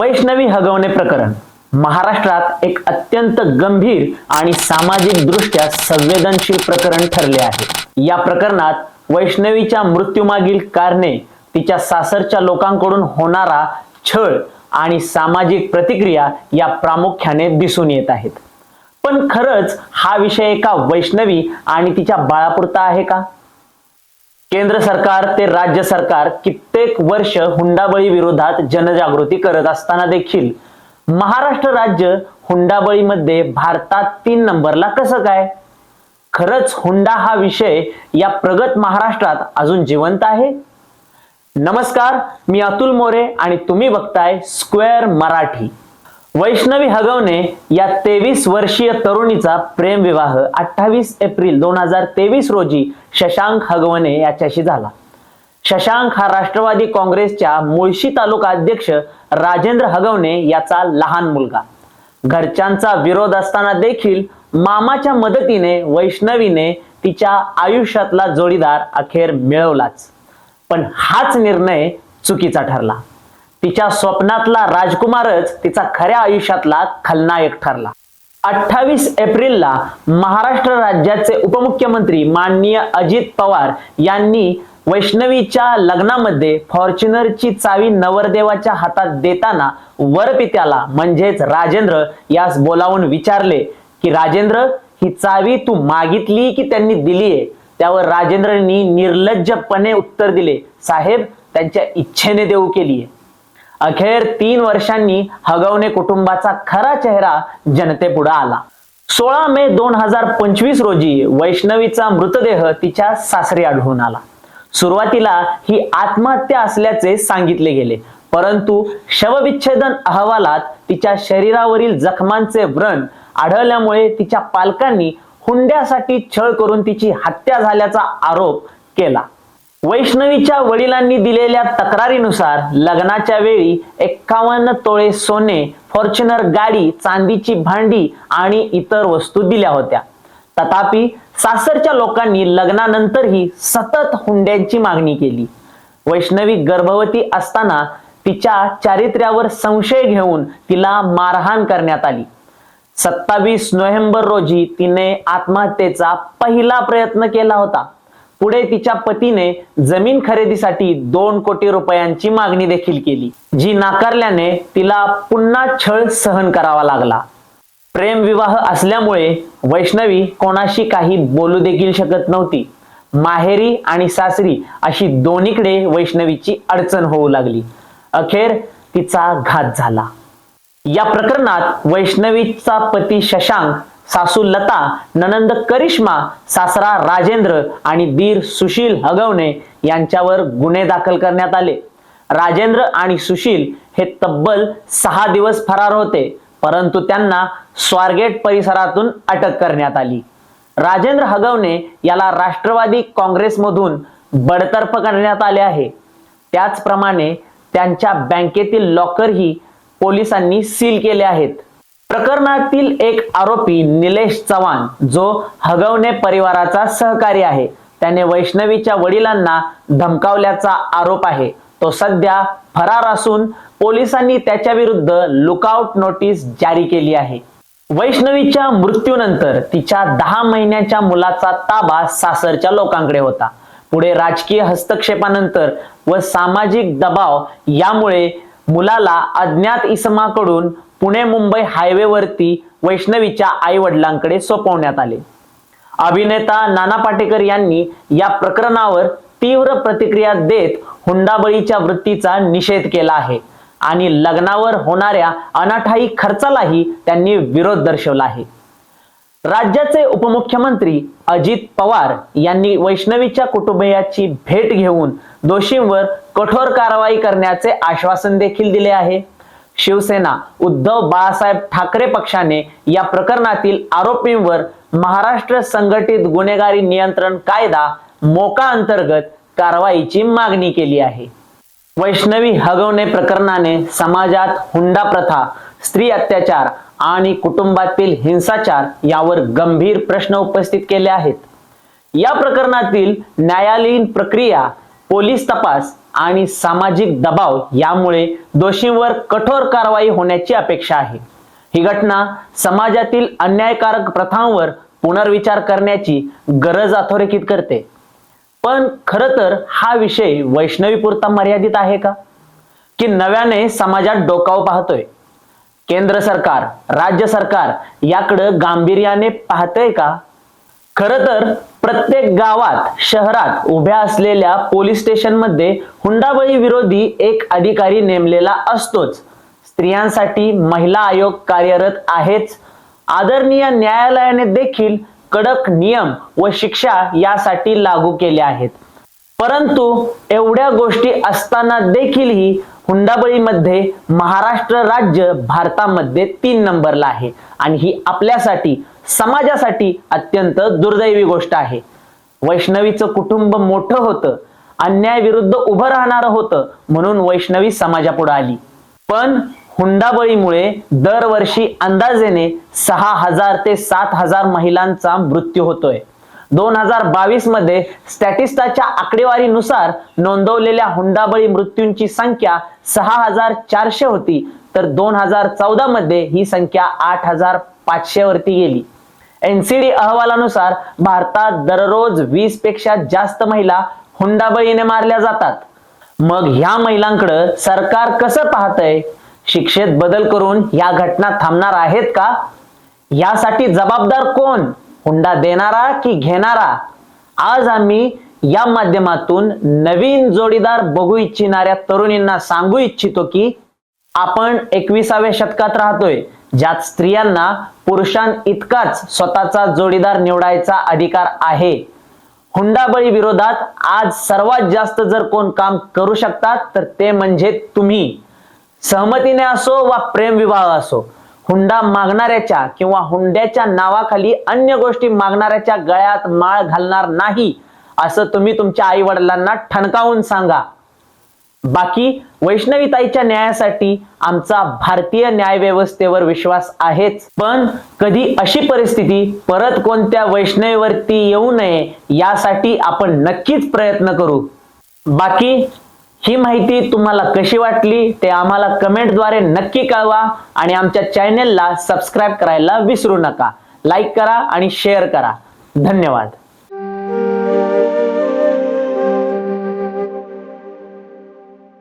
वैष्णवी हगवणे प्रकरण. महाराष्ट्रात एक अत्यंत गंभीर आणि सामाजिक दृष्ट्या संवेदनशील प्रकरण ठरले आहे. या प्रकरणात वैष्णवीच्या मृत्यूमागील कारणे तिच्या सासरच्या लोकांकडून होणारा छळ आणि सामाजिक प्रतिक्रिया या प्रामुख्याने दिसून येत आहेत. पण खरंच हा विषय एका वैष्णवी आणि तिच्या बाळापुरता आहे का? केंद्र सरकार ते राज्य सरकार कित्येक वर्ष हुंडाबळी विरोधात जनजागृती करत असताना देखील महाराष्ट्र राज्य हुंडाबळीमध्ये भारतात तीन नंबरला कसं काय? खरंच हुंडा हा विषय या प्रगत महाराष्ट्रात अजून जिवंत आहे? नमस्कार मी अतुल मोरे आणि तुम्ही बघताय स्क्वेअर मराठी. वैष्णवी हगवणे या तेवीस वर्षीय तरुणीचा प्रेमविवाह अठ्ठावीस एप्रिल दोन हजार तेवीस रोजी शशांक हगवणे याच्याशी झाला. शशांक हा राष्ट्रवादी काँग्रेसच्या मुळशी तालुका अध्यक्ष राजेंद्र हगवणे याचा लहान मुलगा. घरच्यांचा विरोध असताना देखील मामाच्या मदतीने वैष्णवीने तिच्या आयुष्यातला जोडीदार अखेर मिळवलाच. पण हाच निर्णय चुकीचा ठरला. तिच्या स्वप्नातला राजकुमारच तिचा खऱ्या आयुष्यातला खलनायक ठरला. अठ्ठावीस एप्रिलला महाराष्ट्र राज्याचे उपमुख्यमंत्री माननीय अजित पवार यांनी वैष्णवीच्या लग्नामध्ये फॉर्च्युनरची चावी नवरदेवाच्या हातात देताना वरपित्याला म्हणजेच राजेंद्र यास बोलावून विचारले की राजेंद्र ही चावी तू मागितली की त्यांनी दिलीये? त्यावर राजेंद्रनी निर्लज्जपणे उत्तर दिले साहेब त्यांच्या इच्छेने देऊ केलीये. अखेर तीन वर्षांनी हगवणे कुटुंबाचा खरा चेहरा जनतेपुढे आला. सोळा मे दोन हजार पंचवीस रोजी वैष्णवीचा मृतदेह तिच्या सासरी आढळून आला. सुरुवातीला ही आत्महत्या असल्याचे सांगितले गेले परंतु शवविच्छेदन अहवालात तिच्या शरीरावरील जखमांचे व्रण आढळल्यामुळे तिच्या पालकांनी हुंड्यासाठी छळ करून तिची हत्या झाल्याचा आरोप केला. वैष्णवीच्या वडिलांनी दिलेल्या तक्रारीनुसार लग्नाच्या वेळी एक्कावन्न तोळे सोने फॉर्च्युनर गाडी चांदीची भांडी आणि इतर वस्तू दिल्या होत्या. तथापि सासरच्या लोकांनी लग्नानंतरही सतत हुंड्यांची मागणी केली. वैष्णवी गर्भवती असताना तिच्या चारित्र्यावर संशय घेऊन तिला मारहाण करण्यात आली. सत्तावीस नोव्हेंबर रोजी तिने आत्महत्येचा पहिला प्रयत्न केला होता. पुढे तिच्या पतीने जमीन खरेदीसाठी दोन कोटी रुपयांची मागणी देखील केली जी नाकारल्याने तिला पुन्हा छळ सहन करावा लागला. प्रेमविवाह असल्यामुळे वैष्णवी कोणाशी काही बोलू देखील शकत नव्हती. माहेरी आणि सासरी अशी दोन्हीकडे वैष्णवीची अडचण होऊ लागली. अखेर तिचा घात झाला. या प्रकरणात वैष्णवीचा पती शशांक सासू लता ननंद करिश्मा सासरा राजेंद्र आणि दीर सुशील हगवणे यांच्यावर गुन्हे दाखल करण्यात आले. राजेंद्र आणि सुशील हे तब्बल सहा दिवस फरार होते परंतु त्यांना स्वारगेट परिसरातून अटक करण्यात आली. राजेंद्र हगवणे याला राष्ट्रवादी काँग्रेसमधून बडतर्फ करण्यात आले आहे. त्याचप्रमाणे त्यांच्या बँकेतील लॉकरही पोलिसांनी सील केले आहेत. प्रकरणातील एक आरोपी निलेश चव्हाण जो हगवणे परिवाराचा सहकारी आहे. त्याने वैष्णवीच्या वडिलांना धमकावल्याचा आरोप आहे. तो सध्या फरार असून पोलिसांनी त्याच्या विरुद्ध लुकआउट नोटीस जारी केली आहे. वैष्णवीच्या मृत्यूनंतर तिच्या दहा महिन्याच्या मुलाचा ताबा सासरच्या लोकांकडे होता. पुढे राजकीय हस्तक्षेपानंतर व सामाजिक दबाव यामुळे मुलाला अज्ञात इसमाकडून पुणे मुंबई हायवेवरती वैष्णवीच्या आई वडिलांकडे सोपवण्यात आले. अभिनेता नाना पाटेकर यांनी या प्रकरणावर तीव्र प्रतिक्रिया देत हुंडाबळीच्या वृत्तीचा निषेध केला आहे आणि लग्नावर होणाऱ्या अनाठाई खर्चालाही त्यांनी विरोध दर्शवला आहे. राज्याचे उपमुख्यमंत्री अजित पवार यांनी वैष्णवीच्या कुटुंबियाची भेट घेऊन दोषींवर कठोर कारवाई करण्याचे आश्वासन देखील दिले आहे. शिवसेना उद्धव बाळासाहेब ठाकरे पक्षाने या प्रकरणातील आरोपींवर महाराष्ट्र संघटित गुन्हेगारी नियंत्रण कायदा मोका अंतर्गत कारवाईची मागणी केली आहे. वैष्णवी हगवणे प्रकरणाने समाजात हुंडा प्रथा स्त्री अत्याचार आणि कुटुंबातील हिंसाचार यावर गंभीर प्रश्न उपस्थित केले आहेत. या प्रकरणातील न्यायालयीन प्रक्रिया पोलीस तपास आणि सामाजिक दबाव यामुळे दोषींवर कठोर कारवाई होण्याची अपेक्षा आहे. ही घटना समाजातील अन्यायकारक प्रथांवर पुनर्विचार करण्याची गरज अधोरेखित करते. पण खरं तर हा विषय वैष्णवीपुरता मर्यादित आहे का? की नव्याने समाजात डोकाव पाहतोय? केंद्र सरकार राज्य सरकार याकडं गांभीर्याने पाहतंय का? खर तर प्रत्येक गावात शहरात उभ्या असलेल्या पोलीस स्टेशनमध्ये हुंडाबळी विरोधी एक अधिकारी नेमलेला असतोच. स्त्रियांसाठी महिला आयोग कार्यरत आहेच. आदरणीय न्यायालयाने देखील कडक नियम व शिक्षा यासाठी लागू केले आहेत. परंतु एवढ्या गोष्टी असताना देखीलही हुंडाबळीमध्ये महाराष्ट्र राज्य भारतामध्ये तीन नंबरला आहे आणि ही आपल्यासाठी समाजासाठी अत्यंत दुर्दैवी गोष्ट आहे. वैष्णवीचं कुटुंब मोठं होतं अन्याय विरुद्ध उभं राहणारं होतं म्हणून वैष्णवी समाजापुढे आली. पण हुंडाबळीमुळे दरवर्षी अंदाजेने सहा हजार ते सात हजार महिलांचा मृत्यू होतोय. दोन हजार बावीसमध्ये स्टॅटिस्टाच्या आकडेवारीनुसार नोंदवलेल्या हुंडाबळी मृत्यूंची संख्या सहा हजार चारशे होती तर दोन हजार चौदा मध्ये ही संख्या आठ हजार पाचशे वरती गेली. एनसीडी अहवालानुसार भारतात दररोज वीसपेक्षा जास्त महिला हुंडाबळीने मारल्या जातात. मग ह्या महिलांकडं सरकार कसं पाहतय? शिक्षेत बदल करून या घटना थांबणार आहेत का? यासाठी जबाबदार कोण? हुंडा देणारा की घेणारा? आज आम्ही या माध्यमातून नवीन जोडीदार बघू इच्छिणाऱ्या तरुणींना सांगू इच्छितो की आपण एकविसाव्या शतकात राहतोय. ज्यात स्त्रियांना पुरुषां इतकाच स्वतःचा जोडीदार निवडायचा अधिकार आहे. हुंडाबळी विरोधात आज सर्वात जास्त जर कोण काम करू शकतात तर ते म्हणजे तुम्ही. सहमतीने असो वा प्रेम विवाह असो हुंडा मागणाऱ्याच्या किंवा हुंड्याच्या नावाखाली अन्य गोष्टी मागणाऱ्याच्या गळ्यात माळ घालणार नाही असं तुम्ही तुमच्या आई वडिलांना ठणकावून सांगा. बाकी वैष्णवीताईच्या न्यायासाठी आमचा भारतीय न्याय व्यवस्थेवर विश्वास आहेच. पण कधी अशी परिस्थिती परत कोणत्या वैष्णवीवरती येऊ नये यासाठी आपण नक्कीच प्रयत्न करू. बाकी ही माहिती तुम्हाला कशी वाटली ते आम्हाला कमेंटद्वारे नक्की कळवा आणि आमच्या चॅनेलला सबस्क्राईब करायला विसरू नका. लाईक करा आणि शेअर करा. धन्यवाद.